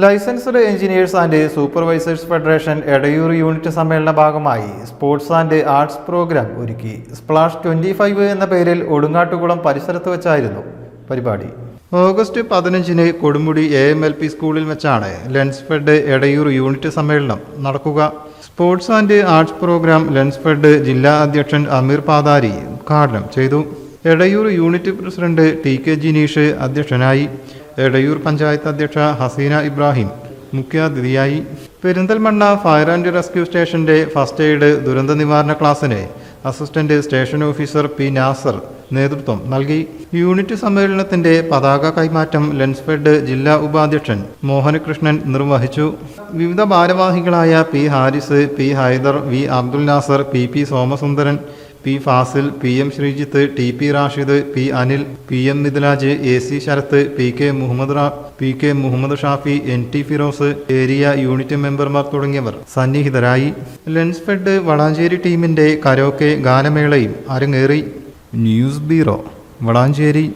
Licensed engineers and supervisors federation Edayur unit സമ്മേളന ഭാഗമായി sports and arts programme ഒരുക്കി. Splash twenty five എന്ന പേരിൽ ഒടുങ്ങാട്ടുകുളം പരിസരത്ത് വെച്ചായിരുന്നു പരിപാടി. ഓഗസ്റ്റ് പതിനഞ്ചിന് കൊടുമുടി എ എം എൽ പി സ്കൂളിൽ വെച്ചാണ് ലെൻസ്ഫെഡ് എടയൂർ യൂണിറ്റ് സമ്മേളനം നടക്കുക. Sports and arts programme Lensfed ജില്ലാ അധ്യക്ഷൻ അമീർ പാതാരി ഉദ്ഘാടനം ചെയ്തു. Edayur unit president T K Jineesh അധ്യക്ഷനായി. എടയൂർ പഞ്ചായത്ത് അധ്യക്ഷ ഹസീന ഇബ്രാഹിം. മുഖ്യാതിഥിയായി പെരിന്തൽമണ്ണ ഫയർ ആൻഡ് റെസ്ക്യൂ സ്റ്റേഷന്റെ ഫസ്റ്റ് എയ്ഡ് ദുരന്ത നിവാരണ ക്ലാസ്സിന് assistant station officer P Nasar നേതൃത്വം നൽകി. യൂണിറ്റ് സമ്മേളനത്തിന്റെ പതാക കൈമാറ്റം ലെൻസ്ഫെഡ് ജില്ലാ ഉപാധ്യക്ഷൻ മോഹനകൃഷ്ണൻ നിർവഹിച്ചു. വിവിധ ഭാരവാഹികളായ P Haris P Haider V Abdul Nasar P P Somasundaran P Fazil P M Sreejith T P Rashid P Anil P M Mithulaj A C Sarath P K Muhammad P K Muhammad Shafi N T Firoz area unit മെമ്പർമാർ തുടങ്ങിയവർ സന്നിഹിതരായി. ലെൻസ്ഫെഡ് വളാഞ്ചേരി ടീമിന്റെ karaoke ഗാനമേളയും അരങ്ങേറി. News bureau Valanchery.